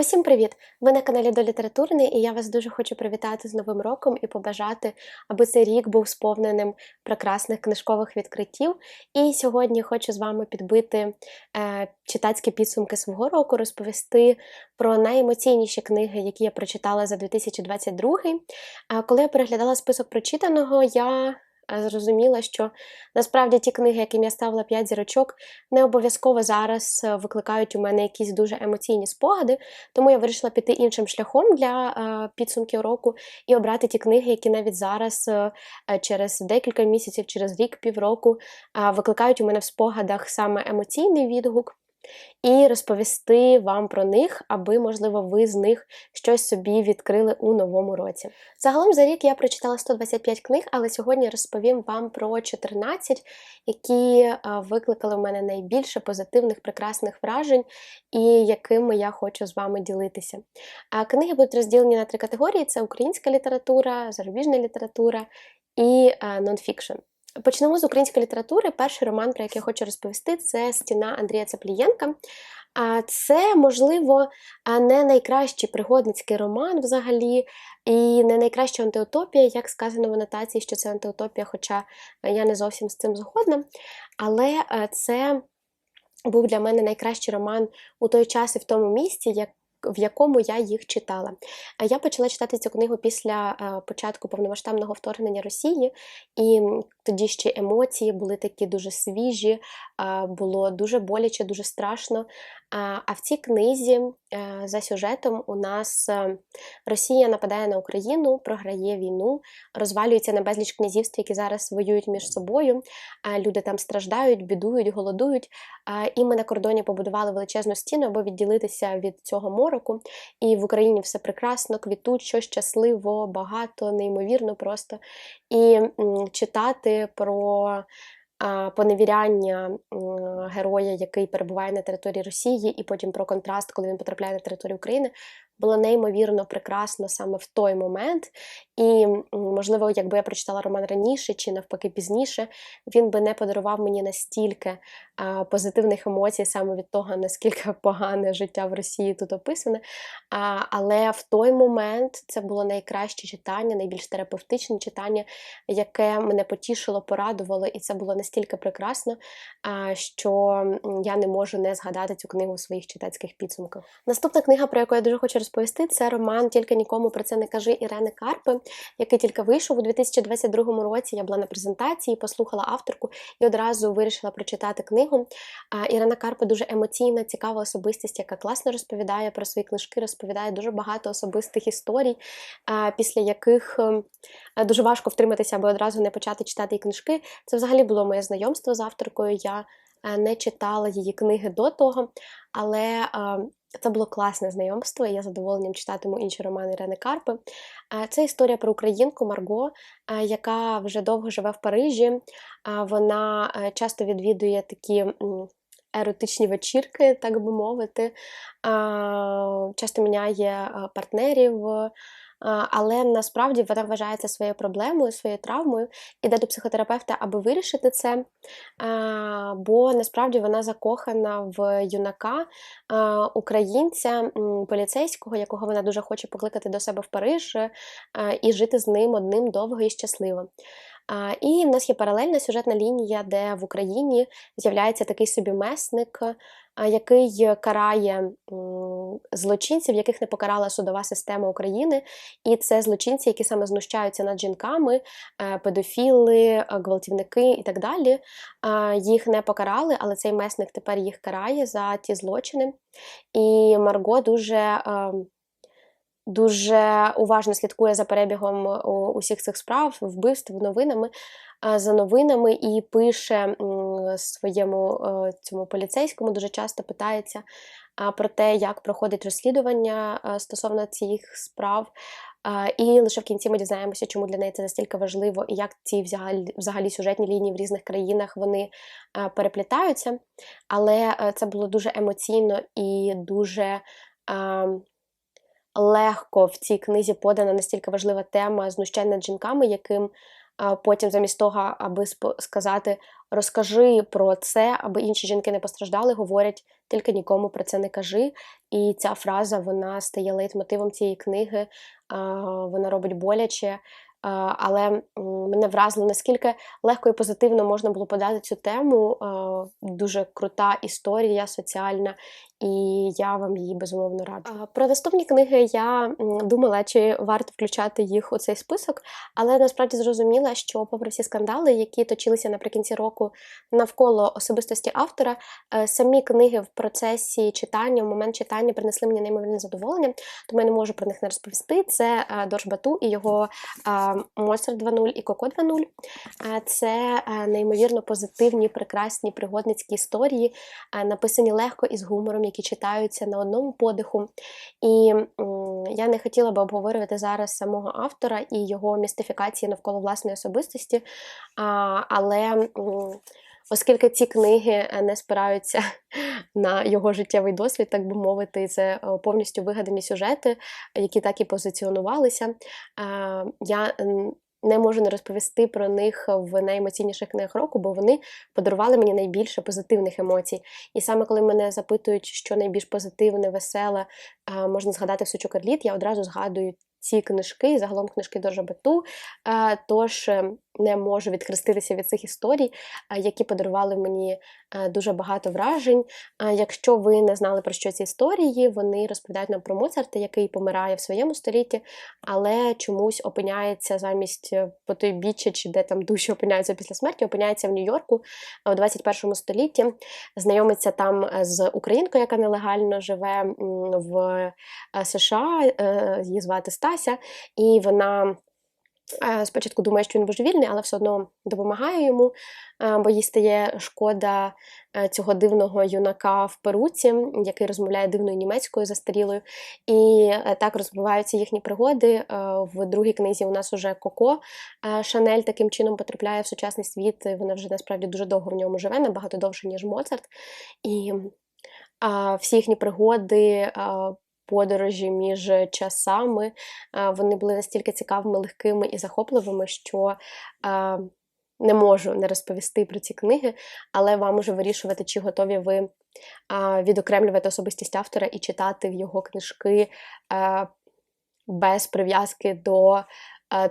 Усім привіт! Ви на каналі до літературний, і я вас дуже хочу привітати з Новим роком і побажати, аби цей рік був сповненим прекрасних книжкових відкриттів. І сьогодні хочу з вами підбити е, читацькі підсумки свого року, розповісти про найемоційніші книги, які я прочитала за 2022. Е, коли я переглядала список прочитаного, я зрозуміла, що насправді ті книги, яким я ставила 5 зірочок, не обов'язково зараз е, викликають у мене якісь дуже емоційні спогади, тому я вирішила піти іншим шляхом для е, підсумків року і обрати ті книги, які навіть зараз, е, через декілька місяців, через рік, півроку, викликають у мене в спогадах саме емоційний відгук і розповісти вам про них, аби, можливо, ви з них щось собі відкрили у новому році. Загалом за рік я прочитала 125 книг, але сьогодні розповім вам про 14, які викликали в мене найбільше позитивних, прекрасних вражень, і якими я хочу з вами ділитися. Книги будуть розділені на три категорії: це українська література, зарубіжна література і нонфікшн. Почнемо з української літератури. Перший роман, про який я хочу розповісти, це Стіна Андрія Цеплієнка. Це, можливо, не найкращий пригодницький роман взагалі, і не найкраща антиутопія, як сказано в анотації, що це антиутопія, хоча я не зовсім з цим згодна. Але це був для мене найкращий роман у той час і в тому місці, як в якому я їх читала. Я почала читати цю книгу після початку повномасштабного вторгнення Росії, і тоді ще емоції були такі дуже свіжі, було дуже боляче, дуже страшно. А в цій книзі е, за сюжетом у нас е, Росія нападає на Україну, програє війну, розвалюється на безліч князівств, які зараз воюють між собою. Люди там страждають, бідують, голодують. І ми на кордоні побудували величезну стіну, аби відділитися від цього мороку. І в Україні все прекрасно, квітуть, що щасливо, багато, неймовірно просто. І читати про поневіряння героя, який перебуває на території Росії, і потім про контраст, коли він потрапляє на територію України, було неймовірно прекрасно саме в той момент. І, можливо, якби я прочитала роман раніше чи навпаки пізніше, він би не подарував мені настільки а, позитивних емоцій саме від того, наскільки погане життя в Росії тут описане. А, Але в той момент це було найкраще читання, найбільш терапевтичне читання, яке мене потішило, порадувало, і це було настільки прекрасно, а, що я не можу не згадати цю книгу у своїх читацьких підсумках. Наступна книга, про яку я дуже хочу розповісти, це роман Тільки нікому про це не кажи Ірени Карпи який тільки вийшов у 2022 році. Я була на презентації, послухала авторку і одразу вирішила прочитати книгу. Ірина Карпа дуже емоційна, цікава особистість, яка класно розповідає про свої книжки, розповідає дуже багато особистих історій, після яких ем, дуже важко втриматися, аби одразу не почати читати її книжки. Це взагалі було моє знайомство з авторкою. Я е, не читала її книги до того, але ем, це було класне знайомство, і я задоволенням читатиму інші романи Ірени Карпи. Е, це історія про українку Марго, е, яка вже довго живе в Парижі. Е, вона часто відвідує такі еротичні вечірки, так би мовити, часто міняє партнерів але насправді вона вважає це своєю проблемою, своєю травмою, іде до психотерапевта, аби вирішити це. Бо насправді вона закохана в юнака українця поліцейського, якого вона дуже хоче покликати до себе в Париж і жити з ним одним довго і щасливо. І в нас є паралельна сюжетна лінія, де в Україні з'являється такий собі месник, який карає злочинців, яких не покарала судова система України. І це злочинці, які саме знущаються над жінками, е, педофіли, е, гвалтівники і так далі. Їх не покарали, але цей месник тепер їх карає за ті злочини. І Марго дуже. Ем, дуже уважно слідкує за перебігом усіх цих справ, вбивств новинами, за новинами і пише своєму е, цьому поліцейському, дуже часто питається про те, як проходить розслідування е, стосовно цих справ. І лише в кінці ми дізнаємося, чому для неї це настільки важливо, і як ці взагалі, взагалі сюжетні лінії в різних країнах вони е, переплітаються. Але це було дуже емоційно і дуже легко в цій книзі подана настільки важлива тема знущань над жінками, яким потім, замість того, аби сказати розкажи про це, аби інші жінки не постраждали, говорять тільки нікому про це не кажи. І ця фраза вона стає лейтмотивом цієї книги, вона робить боляче. Але мене вразило, наскільки легко і позитивно можна було подати цю тему. Дуже крута історія соціальна, і я вам її безумовно раджу. Про наступні книги я думала, чи варто включати їх у цей список, але насправді зрозуміла, що, попри всі скандали, які точилися наприкінці року навколо особистості автора, е, самі книги в процесі читання, в момент читання принесли мені неймовірне задоволення, тому я не можу про них не розповісти. Це е, Дорж Бату і його Монстр 2.0 і Коко 2.0. Е, це неймовірно позитивні, прекрасні пригодницькі історії, написані легко і з гумором які читаються на одному подиху. І я не хотіла би обговорювати зараз самого автора і його містифікації навколо власної особистості, але. Оскільки ці книги е, не спираються на його життєвий досвід, так би мовити, це е, повністю вигадані сюжети, які так і позиціонувалися. Е, я не можу не розповісти про них в найемоційніших книгах року, бо вони подарували мені найбільше позитивних емоцій. І саме коли мене запитують, що найбільш позитивне, веселе, можна згадати в Сучу Карліт, я одразу згадую ці книжки, загалом книжки до Жабету. Тож не можу відхреститися від цих історій, які подарували мені дуже багато вражень. Якщо ви не знали про що ці історії, вони розповідають нам про Моцарта, який помирає в своєму столітті, але чомусь опиняється замість е, по той бічі, чи де там душі опиняються після смерті, опиняється в Нью-Йорку у 21 столітті, знайомиться там е, з українкою, яка нелегально живе в е, США, її звати Стася, і вона. Спочатку думає, що він божевільний, але все одно допомагає йому, бо їй стає шкода цього дивного юнака в перуці, який розмовляє дивною німецькою застарілою. І е, так розвиваються їхні пригоди. В другій книзі у нас уже Коко Шанель таким чином потрапляє в сучасний світ. Вона вже насправді дуже довго в ньому живе, набагато довше, ніж Моцарт. І всі їхні пригоди подорожі між часами. Вони були настільки цікавими, легкими і захопливими, що не можу не розповісти про ці книги, але вам уже вирішувати, чи готові ви відокремлювати особистість автора і читати його книжки без прив'язки до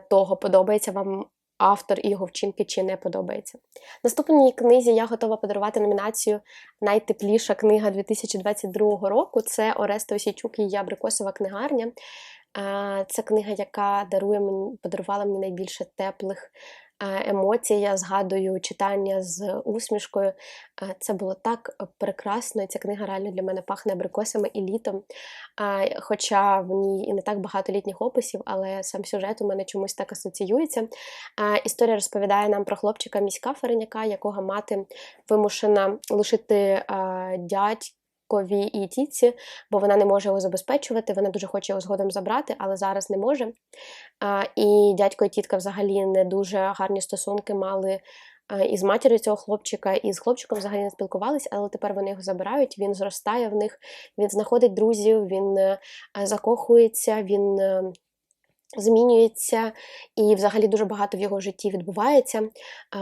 того, подобається вам автор його вчинки чи не подобається. Наступній книзі я готова подарувати номінацію Найтепліша книга 2022 року це Ореста Осійчук і Ябрикосова книгарня. Це книга, яка дарує мені, подарувала мені найбільше теплих емоцій. Я згадую читання з усмішкою. Це було так прекрасно, і ця книга реально для мене пахне абрикосами і літом. Хоча в ній і не так багато літніх описів, але сам сюжет у мене чомусь так асоціюється. Історія розповідає нам про хлопчика міська Ференяка, якого мати вимушена лишити дядь батькові і тітці, бо вона не може його забезпечувати, вона дуже хоче його згодом забрати, але зараз не може. І дядько і тітка взагалі не дуже гарні стосунки мали. Із матір'ю цього хлопчика, і з хлопчиком взагалі не спілкувалися, але тепер вони його забирають, він зростає в них, він знаходить друзів, він е, закохується, він е, змінюється, і взагалі дуже багато в його житті відбувається. Е,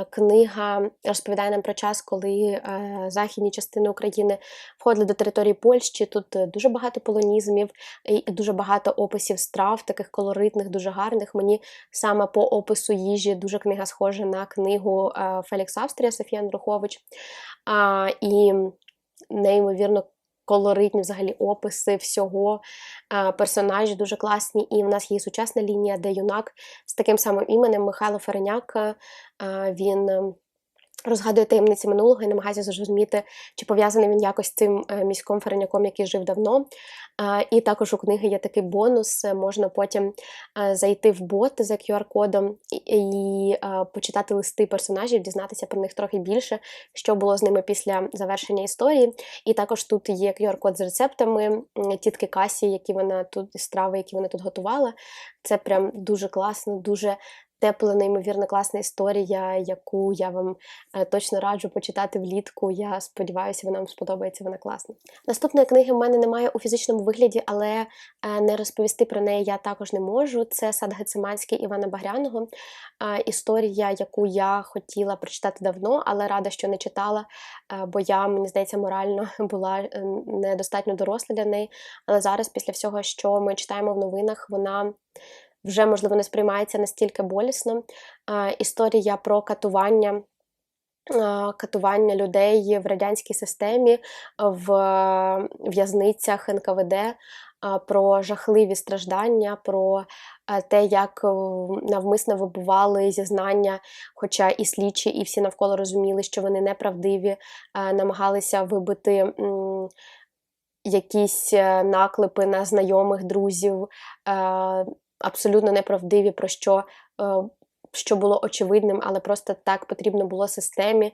книга розповідає нам про час, коли е, західні частини України входили до території Польщі. Тут е, дуже багато полонізмів і дуже багато описів страв, таких колоритних, дуже гарних. Мені саме по опису їжі дуже книга схожа на книгу Фелікс Австрія Софія Андрухович. І неймовірно колоритні взагалі описи всього. Персонажі дуже класні. І в нас є сучасна лінія, де юнак з таким самим іменем Михайло Ференяк. Він ем, Розгадує таємниці минулого і намагається зрозуміти, чи пов'язаний він якось з цим е, міськом ференяком, який жив давно. І також у книги є такий бонус, е, можна потім е, зайти в бот за QR-кодом і почитати листи персонажів, дізнатися про них трохи більше, що було з ними після завершення історії. І також тут є QR-код з рецептами тітки Касі, які вона тут страви, які вона тут готувала. Це прям дуже класно, дуже тепла, неймовірно класна історія, яку я вам е, точно раджу почитати влітку. Я сподіваюся, вона вам сподобається. Вона класна. Наступної книги в мене немає у фізичному вигляді, але е, не розповісти про неї я також не можу. Це сад Гециманський Івана Багряного. Е, історія, яку я хотіла прочитати давно, але рада, що не читала, бо я, мені здається, морально була недостатньо доросла для неї. Але зараз, після всього, що ми читаємо в новинах, вона вже, можливо, не сприймається настільки болісно. Історія про катування. Катування людей в радянській системі, в в'язницях НКВД, про жахливі страждання, про те, як навмисно вибували зізнання, хоча і слідчі, і всі навколо розуміли, що вони неправдиві, намагалися вибити якісь е, наклепи на знайомих друзів абсолютно неправдиві, про що е, що було очевидним, але просто так потрібно було системі.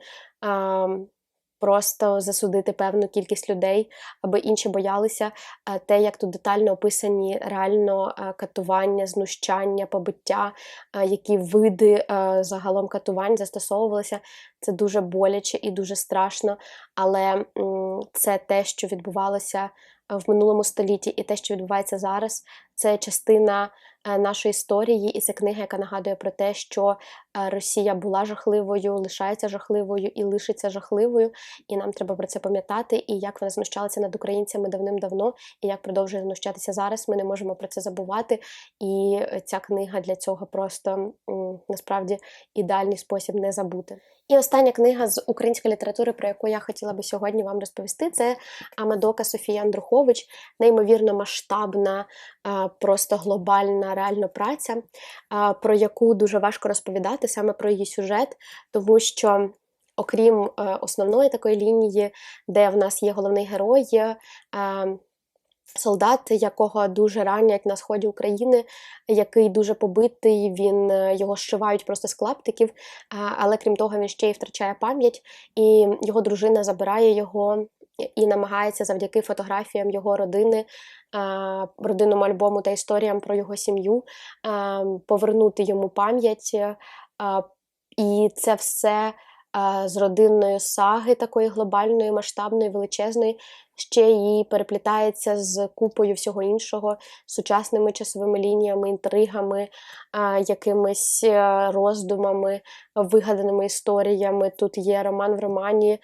Просто засудити певну кількість людей, аби інші боялися е, те, як тут детально описані реально е, катування, знущання, побиття, які види загалом катувань застосовувалися. Це дуже боляче і дуже страшно, але це те, що відбувалося в минулому столітті, і те, що відбувається зараз, це частина Е, нашої історії, і це книга, яка нагадує про те, що е, Росія була жахливою, лишається жахливою і лишиться жахливою. І нам треба про це пам'ятати. І як вона знущалася над українцями давним-давно, і як продовжує знущатися зараз. Ми не можемо про це забувати. І ця книга для цього просто насправді ідеальний спосіб не забути. І остання книга з української літератури, про яку я хотіла би сьогодні вам розповісти, це Амадока Софія Андрухович, неймовірно масштабна, просто глобальна реально праця, про яку дуже важко розповідати саме про її сюжет, тому що. Окрім е, основної такої лінії, де в нас є головний герой, е, солдат, якого дуже ранять на сході України, який дуже побитий, він е, його зшивають просто з клаптиків, але крім того, він ще й втрачає пам'ять, і його дружина забирає його і намагається завдяки фотографіям його родини, родинному альбому та історіям про його сім'ю повернути йому пам'ять. І це все з родинної саги, такої глобальної, масштабної, величезної, ще й переплітається з купою всього іншого, сучасними часовими лініями, інтригами, якимись е, роздумами, вигаданими історіями. Тут є роман в романі,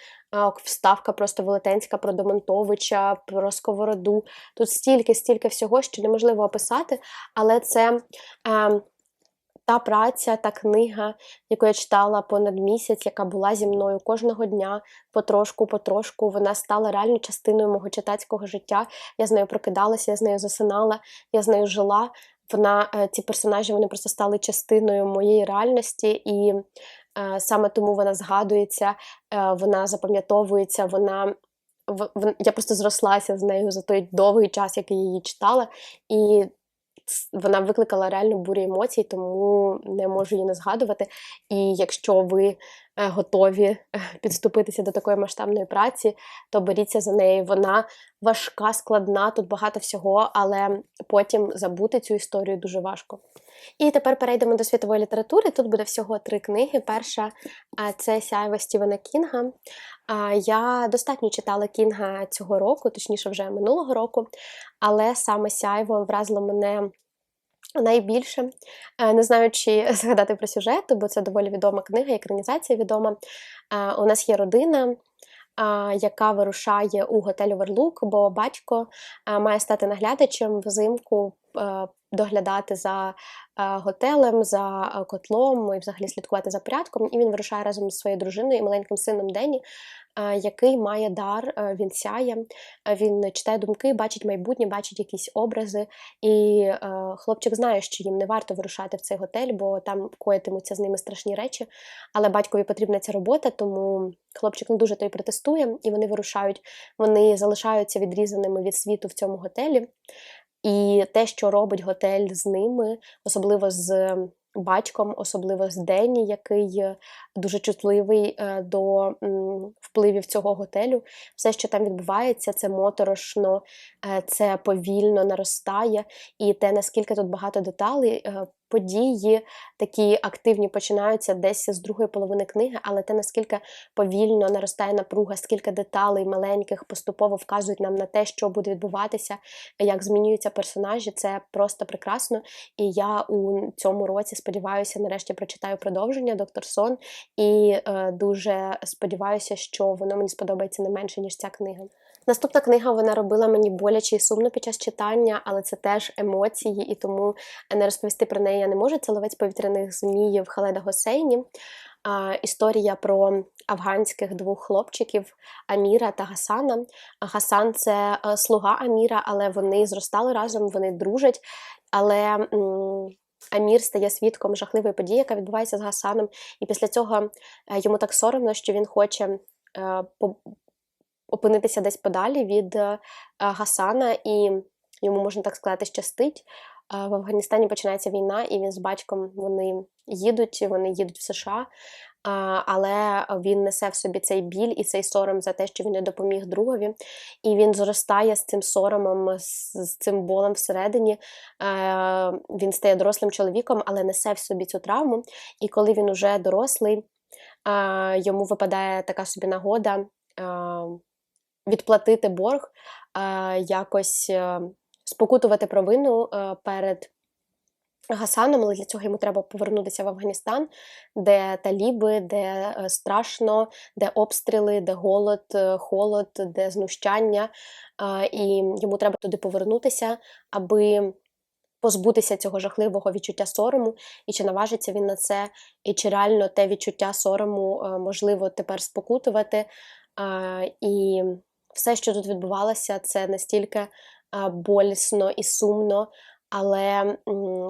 вставка просто велетенська про Домонтовича, про Сковороду. Тут стільки, стільки всього, що неможливо описати, але це. Та праця, та книга, яку я читала понад місяць, яка була зі мною кожного дня, потрошку-потрошку, вона стала реально частиною мого читацького життя. Я з нею прокидалася, я з нею засинала, я з нею жила. Вона, е, Ці персонажі вони просто стали частиною моєї реальності, і е, саме тому вона згадується, е, вона запам'ятовується, вона. В, я просто зрослася з нею за той довгий час, який я її читала, і вона викликала реально бурю емоцій, тому не можу її не згадувати. І якщо ви готові е, підступитися до такої масштабної праці, то беріться за неї. Вона важка, складна, тут багато всього, але потім забути цю історію дуже важко. І тепер перейдемо до світової літератури. Тут буде всього три книги. Перша це Сяйва Стівена Кінга. Я достатньо читала Кінга цього року, точніше, вже минулого року, але саме Сяйво вразило мене. Найбільше, е, не знаю, чи згадати про сюжет, бо це доволі відома книга, екранізація відома. Е, у нас є родина, яка вирушає у готель Оверлук, бо батько е, має стати наглядачем взимку доглядати за готелем, за котлом і взагалі слідкувати за порядком. І він вирушає разом зі своєю дружиною і маленьким сином Дені, який має дар, він сяє, він читає думки, бачить майбутнє, бачить якісь образи. І хлопчик знає, що їм не варто вирушати в цей готель, бо там коїтимуться з ними страшні речі. Але батькові потрібна ця робота, тому хлопчик не дуже той протестує, і вони вирушають, вони залишаються відрізаними від світу в цьому готелі. І те, що робить готель з ними, особливо з батьком, особливо з Дені, який дуже чутливий е, до впливів цього готелю, все, що там відбувається, це моторошно, е, це повільно наростає, і те, наскільки тут багато деталей, е, події такі активні починаються десь з другої половини книги, але те, наскільки повільно наростає напруга, скільки деталей маленьких поступово вказують нам на те, що буде відбуватися, як змінюються персонажі, це просто прекрасно. І я у цьому році сподіваюся, нарешті прочитаю продовження Доктор Сон, і е, дуже сподіваюся, що воно мені сподобається не менше, ніж ця книга. Наступна книга вона робила мені боляче і сумно під час читання, але це теж емоції, і тому не розповісти про неї я не можу. Це ловець повітряних зміїв Халеда Госейні. Історія про афганських двох хлопчиків Аміра та Гасана. Гасан це е, слуга Аміра, але вони зростали разом, вони дружать. Але Амір стає свідком жахливої події, яка відбувається з Гасаном, і після цього е, йому так соромно, що він хоче е, опинитися десь подалі від е, Гасана, і йому можна так сказати, щастить. В Афганістані починається війна, і він з батьком вони їдуть, вони їдуть в США, але він несе в собі цей біль і цей сором за те, що він не допоміг другові. І він зростає з цим соромом, з цим болем всередині. Він стає дорослим чоловіком, але несе в собі цю травму. І коли він уже дорослий, йому випадає така собі нагода відплатити борг, якось е, спокутувати провину е, перед Гасаном, але для цього йому треба повернутися в Афганістан, де таліби, де е, страшно, де обстріли, де голод, холод, де знущання. І йому треба туди повернутися, аби позбутися цього жахливого відчуття сорому, і чи наважиться він на це, і чи реально те відчуття сорому можливо тепер спокутувати. І все, що тут відбувалося, це настільки болісно і сумно, але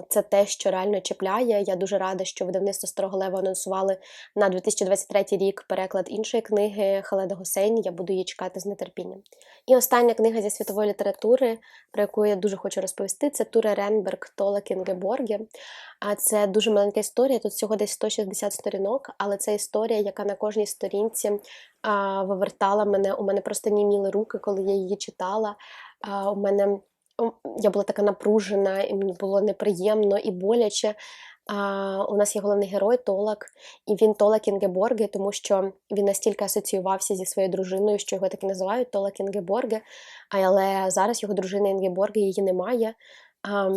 це те, що реально чіпляє. Я дуже рада, що видавництво Старого Лева анонсували на 2023 рік переклад іншої книги Халеда Гусейні. Я буду її чекати з нетерпінням. І остання книга зі світової літератури, про яку я дуже хочу розповісти, це Туре Ренберг Тола Кінгеборгі. А це дуже маленька історія. Тут всього десь 160 сторінок, але це історія, яка на кожній сторінці а, вивертала мене. У мене просто німіли руки, коли я її читала. А, У мене я була така напружена, і мені було неприємно і боляче. А, У нас є головний герой Толак, і він Толак Інгеборге, тому що він настільки асоціювався зі своєю дружиною, що його так і називають Толак Інгеборге. Але зараз його дружина Інгеборге її немає. А,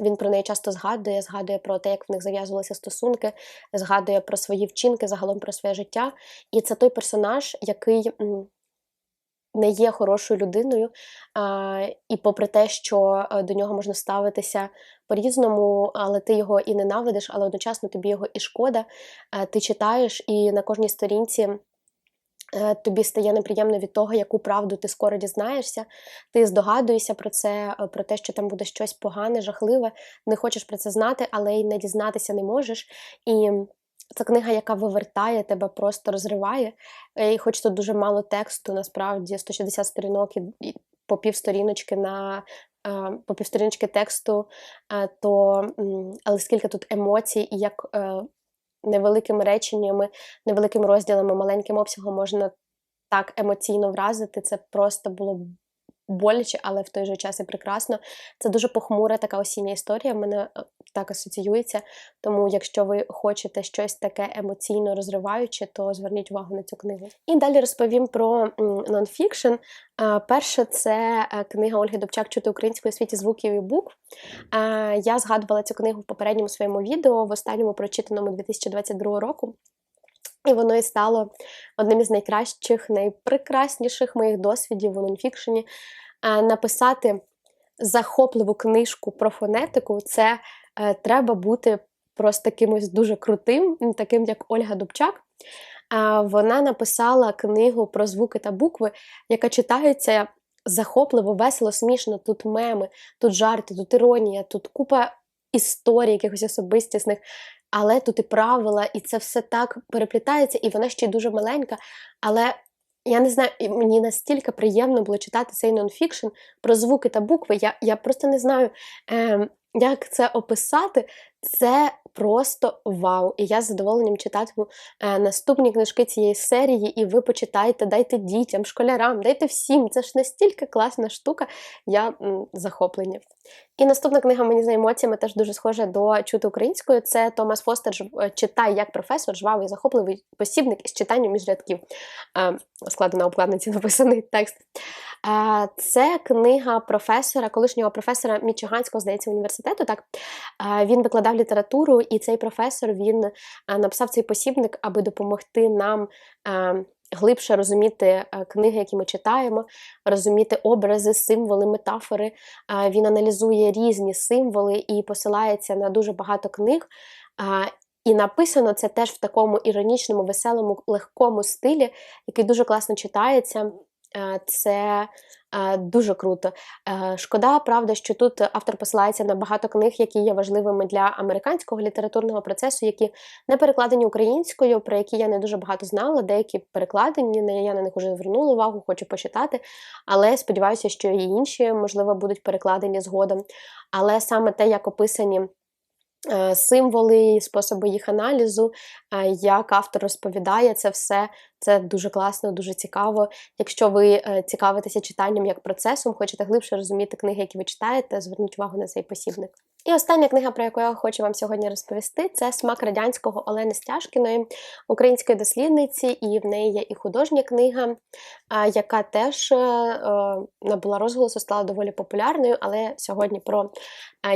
він про неї часто згадує, згадує про те, як в них зав'язувалися стосунки, згадує про свої вчинки, загалом про своє життя. І це той персонаж, який не є хорошою людиною, і попри те, що е, до нього можна ставитися по-різному, але ти його і ненавидиш, але одночасно тобі його і шкода. Е, ти читаєш, і на кожній сторінці. Е, тобі стає неприємно від того, яку правду ти скоро дізнаєшся. Ти здогадуєшся про це, про те, що там буде щось погане, жахливе, не хочеш про це знати, але й не дізнатися не можеш. І це книга, яка вивертає тебе, просто розриває. І хоч тут дуже мало тексту, насправді 160 сторінок і по півсторіночки на по півсторіночки тексту, то але скільки тут емоцій, і як е, невеликими реченнями, невеликими розділами, маленьким обсягом можна так емоційно вразити, це просто було боляче, але в той же час і прекрасно. Це дуже похмура така осіння історія. Мене е, так асоціюється. Тому, якщо ви хочете щось таке емоційно розриваюче, то зверніть увагу на цю книгу. І далі розповім про нонфікшн. Перше, це е, книга Ольги Добчак Чути українською світі звуків і букв. Я згадувала цю книгу в попередньому своєму відео, в останньому прочитаному 2022 року. І воно і стало одним із найкращих, найпрекрасніших моїх досвідів у нонфікшені. Написати захопливу книжку про фонетику це треба бути просто кимось дуже крутим, таким як Ольга Дубчак. Вона написала книгу про звуки та букви, яка читається захопливо, весело, смішно. Тут меми, тут жарти, тут іронія, тут купа історій, якихось особистісних але тут і правила, і це все так переплітається, і вона ще й дуже маленька. Але я не знаю, мені настільки приємно було читати цей нонфікшн про звуки та букви. Я я просто не знаю, е, як це описати. Це просто вау! І я з задоволенням читатиму е, наступні книжки цієї серії, і ви почитайте, дайте дітям, школярам, дайте всім. Це ж настільки класна штука, я захоплення. І наступна книга мені за емоціями теж дуже схожа до чути українською. Це Томас Фостер «Жв- Читай як професор, жвавий захопливий посібник із читанням між рядків. Е, Складно на обкладинці написаний текст. Е, Це книга професора, колишнього професора Мічиганського, здається, університету. Так Е, він викладав літературу, і цей професор він е, написав цей посібник, аби допомогти нам. е, Глибше розуміти е, книги, які ми читаємо, розуміти образи, символи, метафори. Він аналізує різні символи і посилається на дуже багато книг. І написано це теж в такому іронічному, веселому, легкому стилі, який дуже класно читається. Е, Це е, дуже круто. Е, Шкода, правда, що тут автор посилається на багато книг, які є важливими для американського літературного процесу, які не перекладені українською, про які я не дуже багато знала. Деякі перекладені, я на них вже звернула увагу, хочу почитати. Але сподіваюся, що і інші, можливо, будуть перекладені згодом. Але саме те, як описані. Е, Символи, способи їх аналізу, е, як автор розповідає це все, це дуже класно, дуже цікаво. Якщо ви е, цікавитеся читанням як процесом, хочете глибше розуміти книги, які ви читаєте, зверніть увагу на цей посібник. І остання книга, про яку я хочу вам сьогодні розповісти, це Смак радянського Олени Стяжкіної, української дослідниці, і в неї є і художня книга, яка теж е, е, набула розголосу, стала доволі популярною, але сьогодні про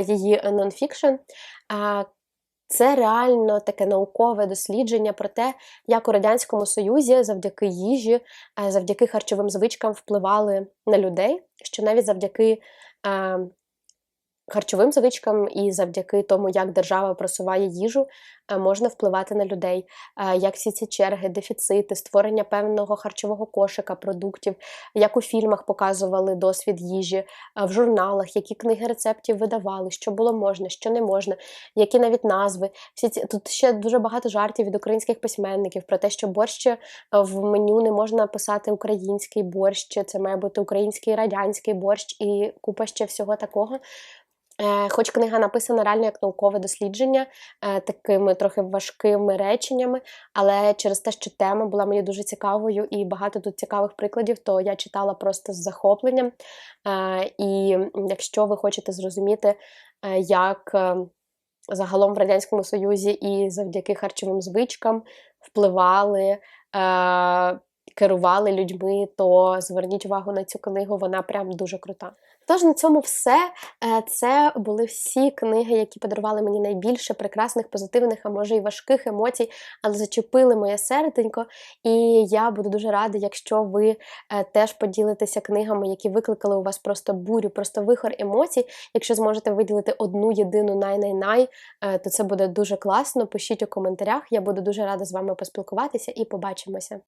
її нонфікшн. Це реально таке наукове дослідження про те, як у Радянському Союзі завдяки їжі, е, завдяки харчовим звичкам впливали на людей, що навіть завдяки харчовим звичкам і завдяки тому, як держава просуває їжу, е, можна впливати на людей, Е, як всі ці черги, дефіцити, створення певного харчового кошика продуктів, як у фільмах показували досвід їжі, е, в журналах, які книги рецептів видавали, що було можна, що не можна, які навіть назви. Всі ці тут ще дуже багато жартів від українських письменників про те, що борщ в меню не можна писати український борщ, це має бути український радянський борщ і купа ще всього такого. Е, Хоч книга написана реально як наукове дослідження, е, такими трохи важкими реченнями, але через те, що тема була мені дуже цікавою і багато тут цікавих прикладів, то я читала просто з захопленням. Е, І якщо ви хочете зрозуміти, як загалом в Радянському Союзі і завдяки харчовим звичкам впливали, керували людьми, то зверніть увагу на цю книгу, вона прям дуже крута. Тож на цьому все. Е, Це були всі книги, які подарували мені найбільше прекрасних, позитивних, а може й важких емоцій, але зачепили моє серденько. І я буду дуже рада, якщо ви е, теж поділитеся книгами, які викликали у вас просто бурю, просто вихор емоцій. Якщо зможете виділити одну єдину най-най-най, е, то це буде дуже класно. Пишіть у коментарях. Я буду дуже рада з вами поспілкуватися і побачимося.